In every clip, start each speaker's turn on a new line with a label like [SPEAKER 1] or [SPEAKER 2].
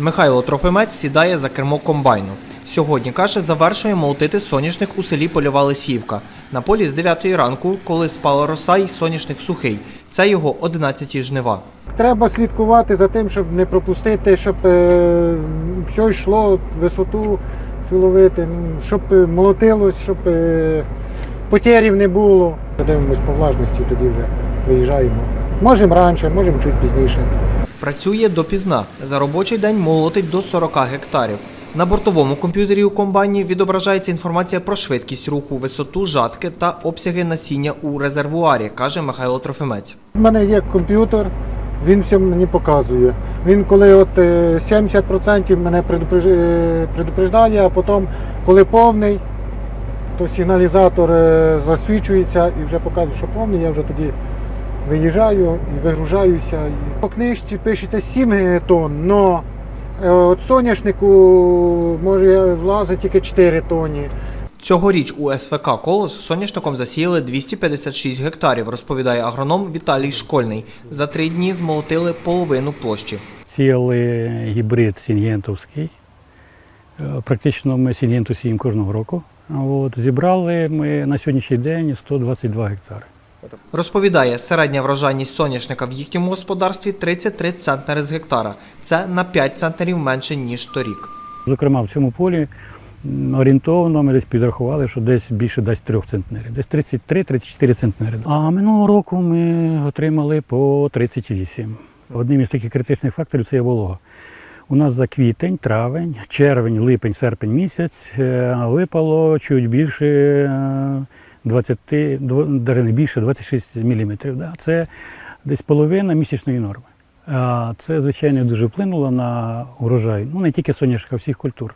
[SPEAKER 1] Михайло Трофимець сідає за кермо комбайну. Сьогодні, каже, завершує молотити соняшник у селі Польова Лисівка. На полі з 9 ранку, коли спала роса і соняшник сухий. Це його 11 жнива.
[SPEAKER 2] Треба слідкувати за тим, щоб не пропустити, щоб е, все йшло, висоту цю ловити, щоб е, молотилось, щоб е, потерів не було. Дивимось по влажності, тоді вже виїжджаємо. Можемо раніше, можемо чуть пізніше.
[SPEAKER 1] Працює допізна. За робочий день молотить до 40 гектарів. На бортовому комп'ютері у комбайні відображається інформація про швидкість руху, висоту жатки та обсяги насіння у резервуарі, каже Михайло Трофимець.
[SPEAKER 2] У мене є комп'ютер, він все мені показує. Він коли от е, 70% мене е, предупреждає, а потім, коли повний, то сигналізатор е, засвічується і вже показує, що повний, я вже тоді виїжджаю і вигружаюся. По книжці пишеться 7 тонн, але от соняшнику може влазить тільки 4 тонни.
[SPEAKER 1] Цьогоріч у СВК «Колос» соняшником засіяли 256 гектарів, розповідає агроном Віталій Школьний. За три дні змолотили половину площі.
[SPEAKER 3] Сіяли гібрид сінгентовський. Е, Практично ми сінгенту сіємо кожного року. От, зібрали ми на сьогоднішній день 122 гектари.
[SPEAKER 1] Розповідає, середня врожайність соняшника в їхньому господарстві 33 центнери з гектара. Це на 5 центнерів менше, ніж торік.
[SPEAKER 3] Зокрема, в цьому полі орієнтовно ми десь підрахували, що десь більше дасть 3 центнерів, десь 33-34 центнери. А минулого року ми отримали по 38. Одним із таких критичних факторів це є волога. У нас за квітень, травень, червень, липень, серпень місяць е, випало чуть більше е, 20, навіть не більше 26 мм. Да? Це десь половина місячної норми. Це, звичайно, дуже вплинуло на урожай, ну не тільки соняшника, а всіх культур.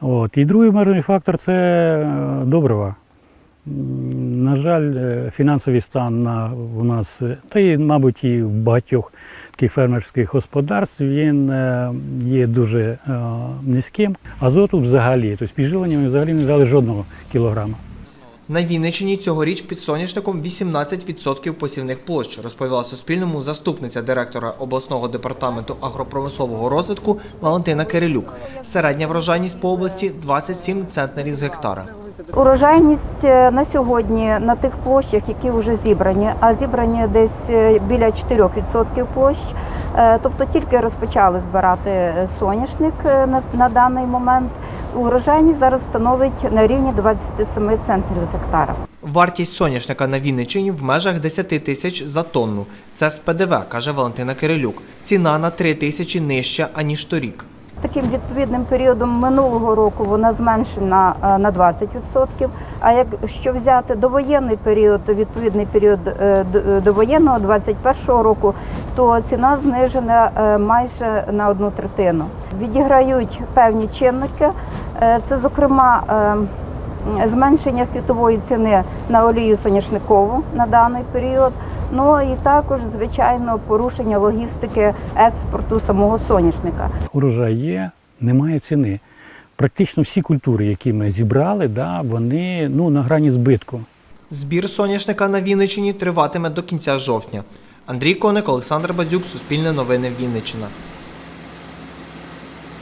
[SPEAKER 3] От. І другий обмежений фактор це е, добрива. На жаль, е, фінансовий стан на, у нас, та й, мабуть, і в багатьох таких фермерських господарств він е, є дуже низьким. Азоту взагалі, тобто підживлення ми взагалі не дали жодного кілограма.
[SPEAKER 1] На Вінниччині цьогоріч під соняшником 18% посівних площ, розповіла Суспільному заступниця директора обласного департаменту агропромислового розвитку Валентина Кирилюк. Середня врожайність по області 27 центнерів з гектара.
[SPEAKER 4] Урожайність е, на сьогодні на тих площах, які вже зібрані, а зібрані десь е, біля 4% площ. е, Тобто тільки розпочали збирати соняшник на даний момент. Урожайність зараз становить на рівні 27 центрів з гектара.
[SPEAKER 1] Вартість соняшника на Вінниччині в межах 10 тисяч за тонну. Це з ПДВ, каже Валентина Кирилюк. Ціна на 3 тисячі нижча, аніж торік.
[SPEAKER 4] Таким відповідним періодом минулого року вона зменшена е, на 20%. А якщо взяти довоєнний період, відповідний період е, е, довоєнного 21-го року, то ціна знижена майже на одну третину. Відіграють певні чинники. Це, зокрема, зменшення світової ціни на олію соняшникову на даний період. Ну і також, звичайно, порушення логістики експорту самого соняшника.
[SPEAKER 3] урожай є, немає ціни. Практично всі культури, які ми зібрали, да, вони ну, на грані збитку.
[SPEAKER 1] Збір соняшника на Вінниччині триватиме до кінця жовтня. Андрій Коник, Олександр Базюк, Суспільне новини Вінниччина.